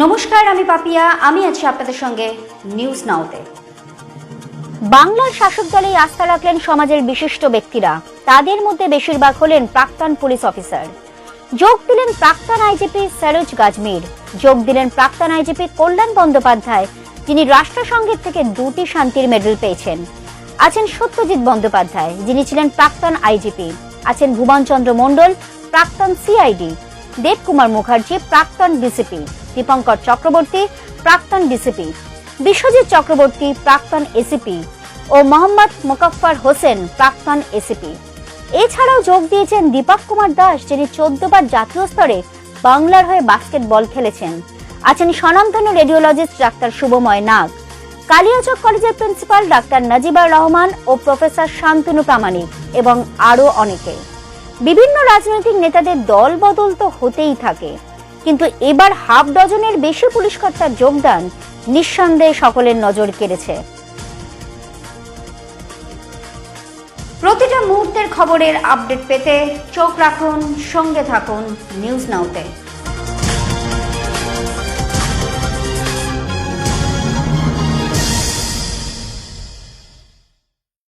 নমস্কার, আমি পাপিয়া। আমি আছি আপনাদের সঙ্গে নিউজ নাওতে বাংলার শাসক দলেই আস্থা রাখলেন সমাজের বিশিষ্ট ব্যক্তিরা। তাদের মধ্যে বেশিরভাগ হলেন প্রাক্তন পুলিশ অফিসার। যোগ দিলেন প্রাক্তন আইজিপি সরোজ গাজমির। যোগ দিলেন প্রাক্তন আইজিপি কল্যাণ বন্দ্যোপাধ্যায়। যিনি রাষ্ট্রসংঘের থেকে দুটি শান্তির মেডেল পেয়েছেন। আছেন সত্যজিৎ বন্দ্যোপাধ্যায়, যিনি ছিলেন প্রাক্তন আইজিপি। আছেন ভুবনচন্দ্র মণ্ডল, প্রাক্তন সিআইডি। দেবকুমার মুখার্জি, প্রাক্তন ডিসিপি। দীপঙ্কর চক্রবর্তী, প্রাক্তন ডিসিপি বিশ্বজিৎ চক্রবর্তী, প্রাক্তন এসিপি ও মোহাম্মদ মোকাফফার হোসেন, প্রাক্তন এসিপি এছাড়াও যোগ দিয়েছেন দীপক কুমার দাস, যিনি চোদ্দবার জাতীয় স্তরে বাংলার হয়ে বাস্কেটবল খেলেছেন। আছেন স্বনামধন্য রেডিওলজিস্ট ডাক্তার শুভময় নাগ। কালিয়াচক কলেজের প্রিন্সিপাল ডাক্তার নাজিবার রহমান ও প্রফেসর শান্তনু প্রামাণিক এবং আরও অনেকে। বিভিন্ন রাজনৈতিক নেতাদের দল বদল তো হতেই থাকে। কিন্তু এবার হাফ ডজনের বেশি পুলিশ কর্তার যোগদান নিঃসন্দেহে সকলের নজর কেড়েছে। প্রতিটা মুহূর্তের খবরের আপডেট পেতে চোখ রাখুন, সঙ্গে থাকুন নিউজ নাওতে।